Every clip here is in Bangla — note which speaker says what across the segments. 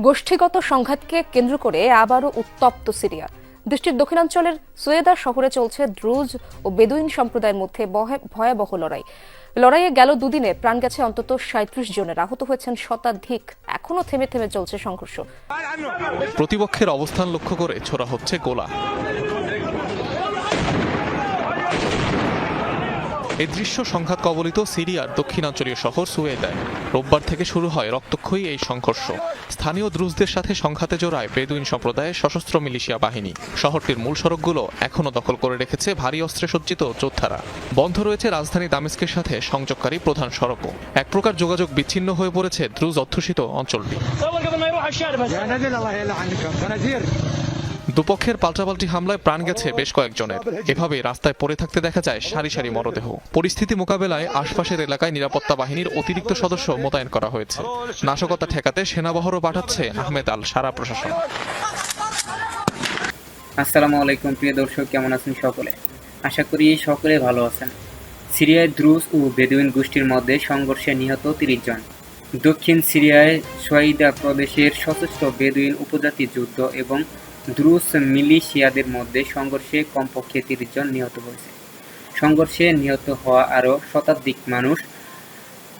Speaker 1: গোষ্ঠীগত সংঘাতকে কেন্দ্র করে আবারও উত্তপ্ত সিরিয়া। দেশটির দক্ষিণাঞ্চলের সোয়েদা শহরে চলছে দ্রুজ ও বেদুইন সম্প্রদায়ের মধ্যে ভয়াবহ লড়াই। লড়াইয়ে গেল দুদিনে, প্রাণ গেছে অন্তত সাঁত্রিশ জনের। আহত হয়েছেন শতাধিক। এখনও থেমে থেমে চলছে সংঘর্ষ।
Speaker 2: প্রতিপক্ষের অবস্থান লক্ষ্য করে ছোড়া হচ্ছে গোলা। এই দৃশ্য সংঘাত কবলিত সিরিয়ার দক্ষিণাঞ্চলীয় শহর সুয়েদায় রোববার থেকে শুরু হয় রক্তক্ষয়ী এই সংঘর্ষ স্থানীয় দ্রুজদের সাথে সংঘাতে জড়ায় বেদুইন সম্প্রদায়ের সশস্ত্র মিলিশিয়া বাহিনী শহরটির মূল সড়কগুলো এখনও দখল করে রেখেছে ভারী অস্ত্রে সজ্জিত যোদ্ধারা বন্ধ রয়েছে রাজধানী দামেস্কের সাথে সংযোগকারী প্রধান সড়কও এক প্রকার যোগাযোগ বিচ্ছিন্ন হয়ে পড়েছে দ্রুজ অধ্যুষিত অঞ্চলটি দুপক্ষের পাল্টাপাল্টি হামলায় প্রাণ গেছে বেশ কয়েকজনের। এভাবে রাস্তায় পড়ে থাকতে দেখা যায় সারি সারি মরদেহ। পরিস্থিতি মোকাবেলায় আশপাশের এলাকায় নিরাপত্তা বাহিনীর অতিরিক্ত সদস্য মোতায়েন করা হয়েছে। নাশকতা ঠেকাতে সেনাবহরও পাঠাচ্ছে আহমেদ আল সারা প্রশাসন।
Speaker 3: আসসালামু আলাইকুম, প্রিয় দর্শক, কেমন আছেন সকলে? আশা করি সকলে ভালো আছেন। সিরিয়ায় দ্রুজ ও বেদুইন গোষ্ঠীর মধ্যে সংঘর্ষে নিহত তিরিশ জন। দক্ষিণ সিরিয়ায় সোয়াইদা প্রদেশের সশস্ত্র বেদুইন উপজাতি যুদ্ধ এবং দ্রুজ মিলিশিয়াদের মধ্যে সংঘর্ষে কমপক্ষে তিরিশ জন নিহত হয়েছে। সংঘর্ষে নিহত হওয়া আরও শতাধিক মানুষ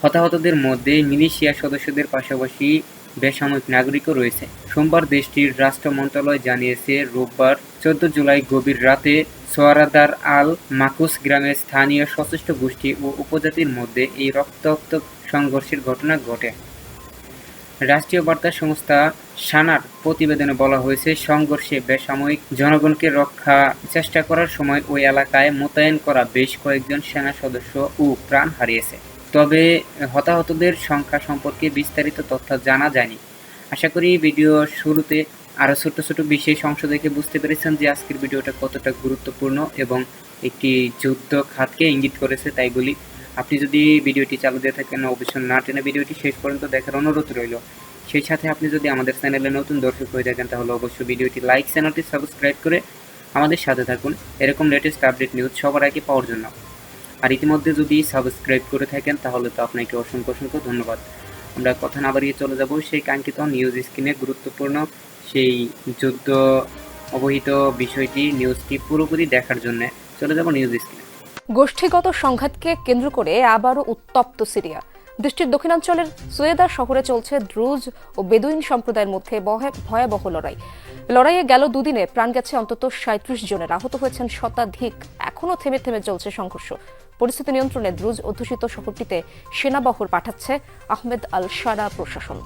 Speaker 3: হতাহতদের মধ্যে মিলিশিয়া সদস্যদের পাশাপাশি বেসামরিক নাগরিকও রয়েছে। সোমবার দেশটির রাষ্ট্র মন্ত্রণালয় জানিয়েছে, রোববার চোদ্দ জুলাই গভীর রাতে সোয়ারাদার আল মাকুস গ্রামের স্থানীয় সশস্ত্র গোষ্ঠী ও উপজাতির মধ্যে এই রক্তাক্ত সংঘর্ষের ঘটনা ঘটে। রাষ্ট্রীয় বার্তা সংস্থা সানার প্রতিবেদনে বলা হয়েছে, সংঘর্ষে বেসামরিক জনগণকে রক্ষা চেষ্টা করার সময় ওই এলাকায় মোতায়েন করা বেশ কয়েকজন সেনা সদস্য ও প্রাণ হারিয়েছে। তবে হতাহতদের সংখ্যা সম্পর্কে বিস্তারিত তথ্য জানা যায়নি। আশা করি ভিডিও শুরুতে আরও ছোট ছোট বিশেষ অংশ দেখে বুঝতে পেরেছেন যে আজকের ভিডিওটা কতটা গুরুত্বপূর্ণ এবং একটি যুদ্ধ খাতকে ইঙ্গিত করেছে, তাই বলি আপনি যদি ভিডিওটি চালু দিয়ে থাকেন, অবশ্যই না টেনে ভিডিওটি শেষ পর্যন্ত দেখার অনুরোধ রইল। সেই সাথে আপনি যদি আমাদের চ্যানেলে নতুন দর্শক হয়ে থাকেন, তাহলে অবশ্যই ভিডিওটি লাইক, চ্যানেলটি সাবস্ক্রাইব করে আমাদের সাথে থাকুন। এরকম লেটেস্ট আপডেট নিউজ সবার আগে পাওয়ার জন্য। আর ইতিমধ্যে যদি সাবস্ক্রাইব করে থাকেন, তাহলে তো আপনাকে অসংখ্য অসংখ্য ধন্যবাদ। আমরা কথা না বাড়িয়ে চলে যাব সেই কাঙ্ক্ষিত নিউজ স্ক্রিনে গুরুত্বপূর্ণ সেই যুদ্ধ অবহিত বিষয়টি নিউজটি পুরোপুরি দেখার জন্য চলে যাব নিউজ স্ক্রিনে
Speaker 1: গোষ্ঠীগত সংঘাতকে কেন্দ্র করে আবারও উত্তপ্ত সিরিয়া। দেশটির দক্ষিণাঞ্চলের সোয়েদা শহরে চলছে দ্রুজ ও বেদুইন সম্প্রদায়ের মধ্যে ভয়াবহ লড়াই। লড়াইয়ে গেল দুদিনে, প্রাণ গেছে অন্তত সাঁত্রিশ জনের। আহত হয়েছেন শতাধিক। এখনও থেমে থেমে চলছে সংঘর্ষ। পরিস্থিতি নিয়ন্ত্রণে দ্রুজ অধ্যুষিত শহরটিতে সেনাবহর পাঠাচ্ছে আহমেদ আল সারা প্রশাসন।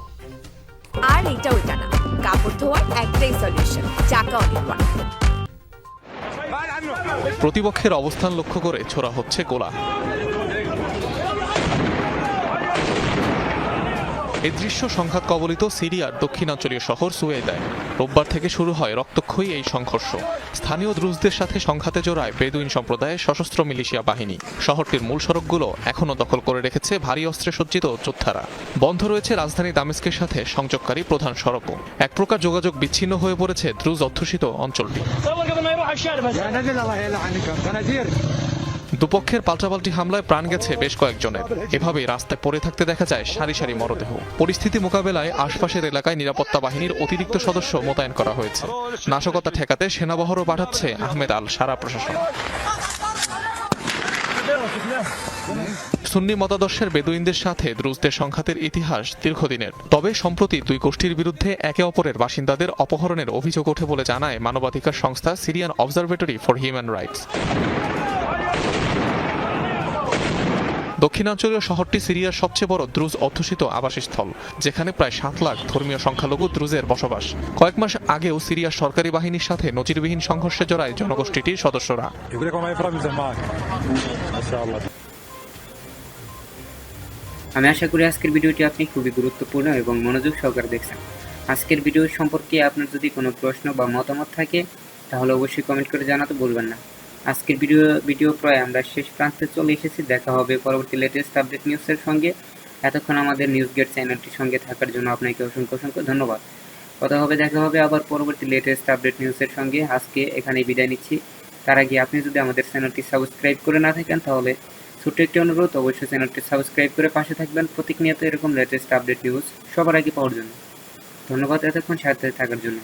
Speaker 4: আর এটা ওইটা না। কাপড় ধোয়ার একটাই সলিউশন চাকা অনেক
Speaker 2: প্রতিপক্ষের অবস্থান লক্ষ্য করে ছোড়া হচ্ছে গোলা। এই দৃশ্য সংঘাত কবলিত সিরিয়ার দক্ষিণাঞ্চলীয় শহর সুয়েদায়। রোববার থেকে শুরু হয় রক্তক্ষয়ী এই সংঘর্ষ। স্থানীয় দ্রুজদের সাথে সংঘাতে জড়ায় বেদুইন সম্প্রদায়ের সশস্ত্র মিলিশিয়া বাহিনী। শহরটির মূল সড়কগুলো এখনও দখল করে রেখেছে ভারী অস্ত্রে সজ্জিত যোদ্ধারা। বন্ধ রয়েছে রাজধানী দামেস্কের সাথে সংযোগকারী প্রধান সড়কও। এক প্রকার যোগাযোগ বিচ্ছিন্ন হয়ে পড়েছে দ্রুজ অধ্যুষিত অঞ্চলটি। দুপক্ষের পাল্টাপাল্টি হামলায় প্রাণ গেছে বেশ কয়েকজনের। এভাবে রাস্তায় পড়ে থাকতে দেখা যায় সারি সারি মরদেহ। পরিস্থিতি মোকাবেলায় আশপাশের এলাকায় নিরাপত্তা বাহিনীর অতিরিক্ত সদস্য মোতায়েন করা হয়েছে। নাশকতা ঠেকাতে সেনাবহরও পাঠাচ্ছে আহমেদ আল সারা প্রশাসন। সুন্নি মতাদর্শের বেদুইনদের সাথে দ্রুজদের সংঘাতের ইতিহাস দীর্ঘদিনের। তবে সম্প্রতি দুই গোষ্ঠীর বিরুদ্ধে একে অপরের বাসিন্দাদের অপহরণের অভিযোগ ওঠে বলে জানায় মানবাধিকার সংস্থা Syrian observatory for human rights. দক্ষিণাঞ্চলীয় শহরটি সিরিয়ার সবচেয়ে বড় দ্রুজ অধ্যুষিত আবাসস্থল, যেখানে প্রায় সাত লাখ ধর্মীয় সংখ্যালঘু দ্রুজের বসবাস। কয়েক মাস আগেও সিরিয়ার সরকারি বাহিনীর সাথে নজিরবিহীন সংঘর্ষে জড়ায় জনগোষ্ঠীটির সদস্যরা।
Speaker 3: আমি আশা করি আজকের ভিডিওটি আপনি খুবই গুরুত্বপূর্ণ এবং মনোযোগ সহকারে দেখছেন। আজকের ভিডিও সম্পর্কে আপনার যদি কোনো প্রশ্ন বা মতামত থাকে, তাহলে অবশ্যই কমেন্ট করে জানাতে ভুলবেন না। আজকের ভিডিও ভিডিও প্রায় আমরা শেষ প্রান্তে চলে এসেছি। দেখা হবে পরবর্তী লেটেস্ট আপডেট নিউজের সঙ্গে। এতক্ষণ আমাদের নিউজ গেট চ্যানেলটির সঙ্গে থাকার জন্য আপনাকে অসংখ্য অসংখ্য ধন্যবাদ। কথা হবে দেখা হবে আবার পরবর্তী লেটেস্ট আপডেট নিউজের সঙ্গে। আজকে এখানে বিদায় নিচ্ছি। তার আগে আপনি যদি আমাদের চ্যানেলটি সাবস্ক্রাইব করে না থাকেন, তাহলে ছোট্ট একটি অনুরোধ, অবশ্যই চ্যানেলটি সাবস্ক্রাইব করে পাশে থাকবেন। প্রতিনিয়ত এরকম লেটেস্ট আপডেট নিউজ সবার আগে পাওয়ার জন্য। ধন্যবাদ এতক্ষণ সাথে থাকার জন্য।